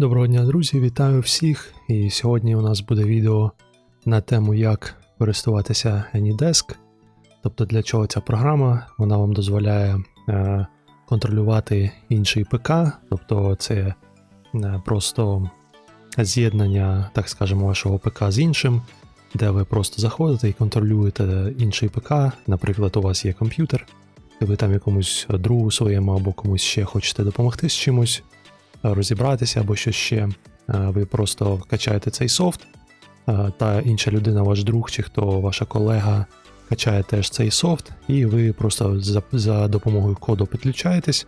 Доброго дня, друзі! Вітаю всіх! І сьогодні у нас буде відео на тему, як користуватися AnyDesk. Тобто для чого ця програма, вона вам дозволяє е, контролювати інший ПК, тобто це е, просто з'єднання, так скажемо, вашого ПК з іншим, де ви просто заходите і контролюєте інший ПК. Наприклад, у вас є комп'ютер, і ви там якомусь другу своєму або комусь ще хочете допомогти з чимось розібратися або що ще. Е, Ви просто качаєте цей софт, е, та інша людина, ваш друг чи хто ваша колега, качає теж цей софт, і ви просто за, за допомогою коду підключаєтесь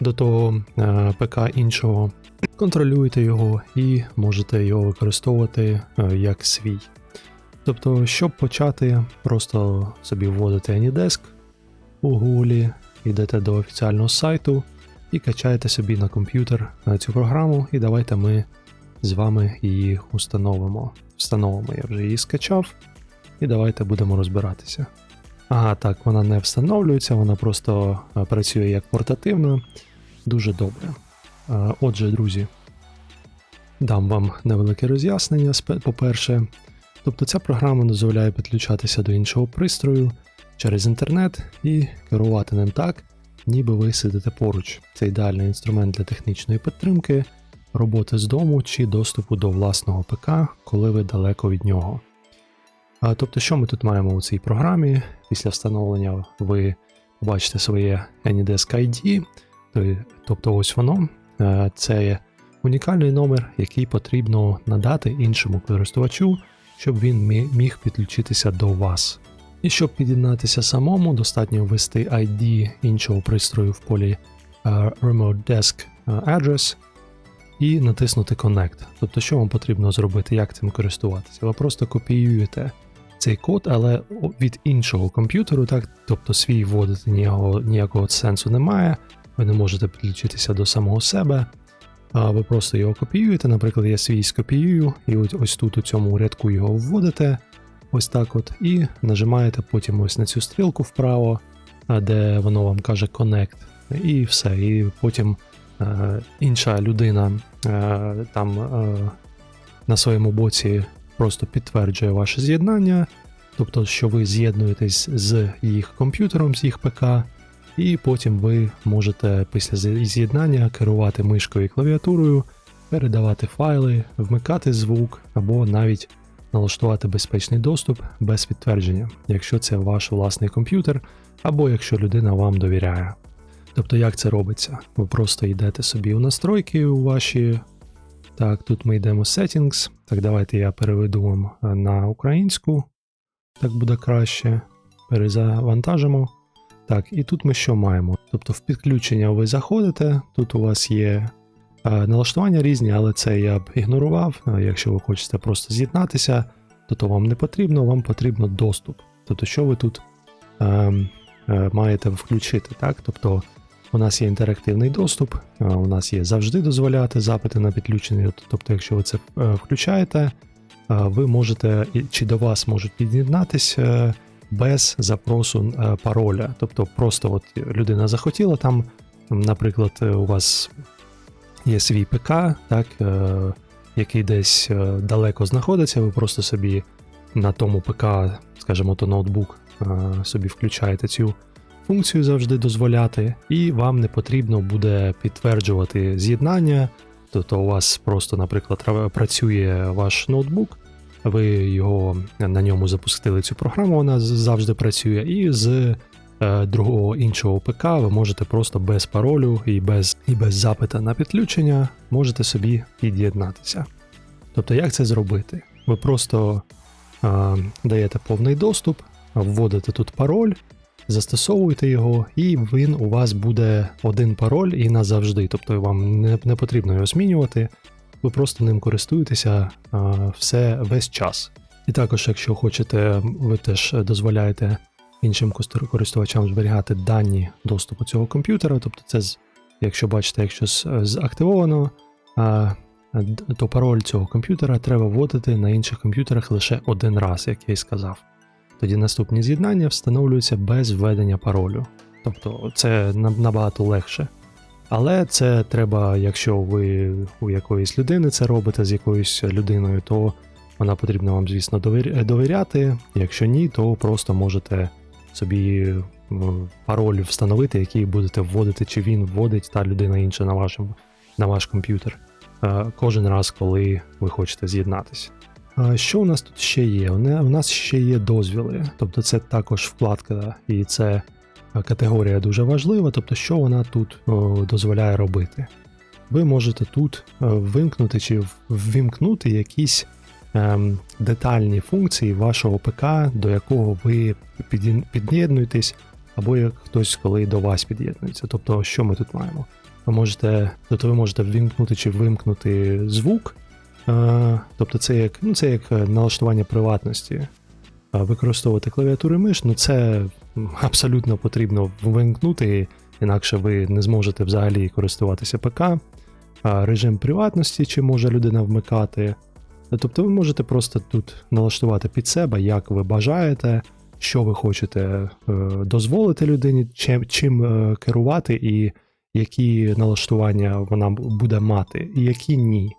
до того е, ПК іншого, контролюєте його і можете його використовувати як свій. Тобто, щоб почати, просто собі вводите AnyDesk у Google, йдете до офіціального сайту і качаєте собі на комп'ютер цю програму, і давайте ми з вами її установимо. Встановимо, я вже її скачав, і давайте будемо розбиратися. Ага, так, вона не встановлюється, вона просто е, працює як портативна. Дуже добре. Е, Отже, друзі, дам вам невелике роз'яснення. По-перше, тобто ця програма дозволяє підключатися до іншого пристрою через інтернет і керувати ним так, ніби ви сидите поруч. Це ідеальний інструмент для технічної підтримки, роботи з дому чи доступу до власного ПК, коли ви далеко від нього. А, тобто, що ми тут маємо у цій програмі? Після встановлення ви побачите своє AnyDesk ID, тобто ось воно. Е, Це унікальний номер, який потрібно надати іншому користувачу, щоб він міг підключитися до вас. І щоб під'єднатися самому, достатньо ввести ID іншого пристрою в полі е, Remote Desk е, Address і натиснути Connect. Тобто, що вам потрібно зробити, як цим користуватися? Ви просто копіюєте цей код, але від іншого комп'ютеру, так, тобто свій вводити ніякого, ніякого сенсу немає. Ви не можете підключитися до самого себе. Ви просто його копіюєте. Наприклад, я свій скопіюю, і ось тут у цьому рядку його вводите. Ось так от, і нажимаєте потім ось на цю стрілку вправо, де воно вам каже Connect, і все. І потім е, інша людина е, там е, на своєму боці просто підтверджує ваше з'єднання, тобто, що ви з'єднуєтесь з їх комп'ютером, з їх ПК, і потім ви можете після з'єднання керувати мишкою і клавіатурою, передавати файли, вмикати звук або навіть налаштувати безпечний доступ без підтвердження, якщо це ваш власний комп'ютер, або якщо людина вам довіряє. Тобто, як це робиться? Ви просто йдете собі у настройки у ваші. Так, тут ми йдемо Settings. Так, давайте я переведу вам е, на українську. Так буде краще. Перезавантажимо. Так, і тут ми що маємо? Тобто в підключення ви заходите, тут у вас є налаштування різні, але це я б ігнорував. Е, Якщо ви хочете просто з'єднатися, то то вам не потрібно, вам потрібно доступ. Тобто, що ви тут ем, е, маєте включити, так? Тобто у нас є інтерактивний доступ, е, у нас є завжди дозволяти запити на підключення. Тобто, якщо ви це е, включаєте, е, ви можете чи до вас можуть під'єднатися без запросу е, пароля. Тобто, просто от людина захотіла там, наприклад, е, у вас є свій ПК, так, е, який десь е, далеко знаходиться, ви просто собі на тому ПК, скажімо, то ноутбук, е, собі включаєте цю функцію завжди дозволяти, і вам не потрібно буде підтверджувати з'єднання. Тобто у вас просто, наприклад, працює ваш ноутбук, ви його на ньому запустили цю програму, вона завжди працює, і з другого іншого ПК ви можете просто без паролю і без, і без запита на підключення можете собі під'єднатися. Тобто, як це зробити? Ви просто е, даєте повний доступ, вводите тут пароль, застосовуєте його, і він у вас буде один пароль і назавжди. Тобто вам не, не потрібно його змінювати, ви просто ним користуєтеся е, все весь час. І також, якщо хочете, ви теж дозволяєте іншим користувачам зберігати дані доступу цього комп'ютера. Тобто, це якщо бачите, якщо заактивовано, то пароль цього комп'ютера треба вводити на інших комп'ютерах лише один раз, як я і сказав. Тоді наступні з'єднання встановлюються без введення паролю. Тобто це набагато легше. Але це треба, якщо ви у якоїсь людини це робите з якоюсь людиною, то вона потрібно вам, звісно, довір- довіряти. Якщо ні, то просто можете собі пароль встановити, який будете вводити, чи він вводить та людина інша на, вашому, на ваш комп'ютер. е, Кожен раз, коли ви хочете з'єднатися. Що у нас тут ще є? У нас ще є дозвіли, тобто це також вкладка, і це е, категорія дуже важлива. Тобто, що вона тут дозволяє робити? Ви можете тут е, вимкнути чи ввімкнути якісь детальні функції вашого ПК, до якого ви під'єднуєтесь, або як хтось коли до вас під'єднується. Тобто, що ми тут маємо? Ви можете, тобто ви можете ввімкнути чи вимкнути звук. Е, тобто, це як, ну, це як е, налаштування приватності. Е, Використовувати клавіатуру і миш, ну це абсолютно потрібно вимкнути, інакше ви не зможете взагалі користуватися ПК. Режим приватності, чи може людина вмикати. Тобто ви можете просто тут налаштувати під себе, як ви бажаєте, що ви хочете е, дозволити людині, чим, чим е, керувати, і які налаштування вона буде мати, і які ні.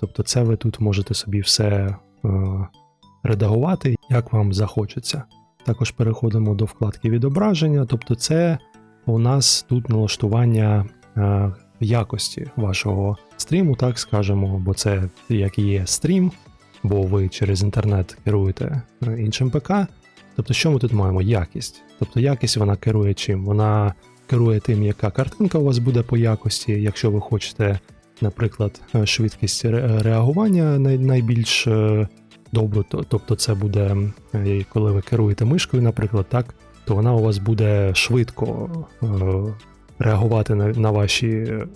Тобто, це ви тут можете собі все е, редагувати, як вам захочеться. Також переходимо до вкладки відображення, тобто, це у нас тут налаштування якості вашого стріму, так скажемо, бо це як є стрім, бо ви через інтернет керуєте е, іншим ПК. Тобто, що ми тут маємо? Якість. Тобто якість вона керує чим? Вона керує тим, яка картинка у вас буде по якості, якщо ви хочете, наприклад, е, швидкість реагування найбільш е, добру, тобто це буде, е, коли ви керуєте мишкою, наприклад, так, то вона у вас буде швидко е, реагувати на, на ваші, е,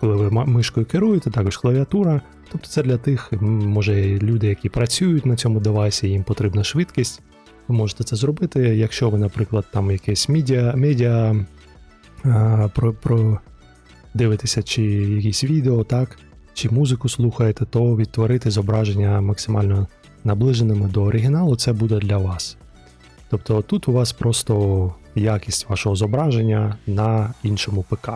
коли ви мишкою керуєте, також клавіатура. Тобто це для тих, може, люди, які працюють на цьому девайсі, їм потрібна швидкість. Ви можете це зробити, якщо ви, наприклад, там якесь медіа, медіа а, про, про дивитеся, чи якісь відео, так, чи музику слухаєте, то відтворити зображення максимально наближеними до оригіналу, це буде для вас. Тобто тут у вас просто якість вашого зображення на іншому ПК.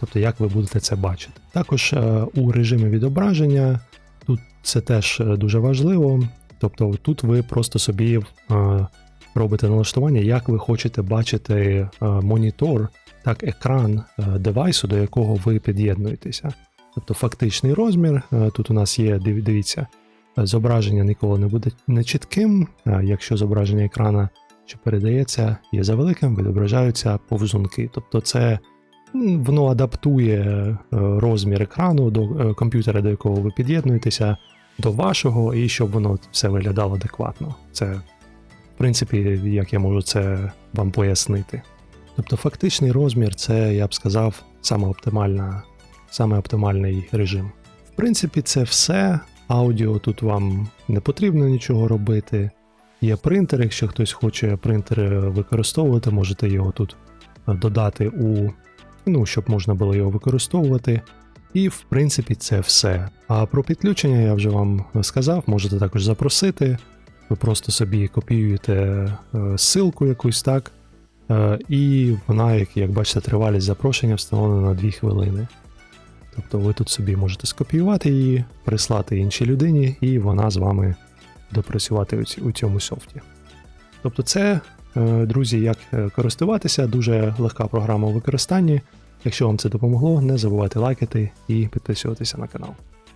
Тобто, як ви будете це бачити. Також е, у режимі відображення тут це теж е, дуже важливо. Тобто, тут ви просто собі е, робите налаштування, як ви хочете бачити монітор, так екран девайсу, до якого ви під'єднуєтеся. Тобто фактичний розмір. Тут у нас є, дивіться, зображення ніколи не буде нечітким. Якщо зображення екрана, що передається, є завеликим, відображаються повзунки. Тобто, це воно адаптує е, розмір екрану до е, комп'ютера, до якого ви під'єднуєтеся, до вашого, і щоб воно все виглядало адекватно. Це, в принципі, як я можу це вам пояснити. Тобто, фактичний розмір це, я б сказав, саме оптимальна, саме оптимальний режим. В принципі, це все. Аудіо тут вам не потрібно нічого робити. Є принтер, якщо хтось хоче принтер використовувати, можете його тут е, додати у, ну, щоб можна було його використовувати. І в принципі це все. А про підключення я вже вам сказав, можете також запросити. Ви просто собі копіюєте е, ссылку якусь так. Е, І вона, як, як бачите, тривалість запрошення встановлена на 2 хвилини. Тобто ви тут собі можете скопіювати її, прислати іншій людині, і вона з вами допрацювати у, цьому софті. Тобто, це, е, друзі, як е, користуватися, дуже легка програма у використанні. Якщо вам це допомогло, не забувайте лайкати і підписуватися на канал.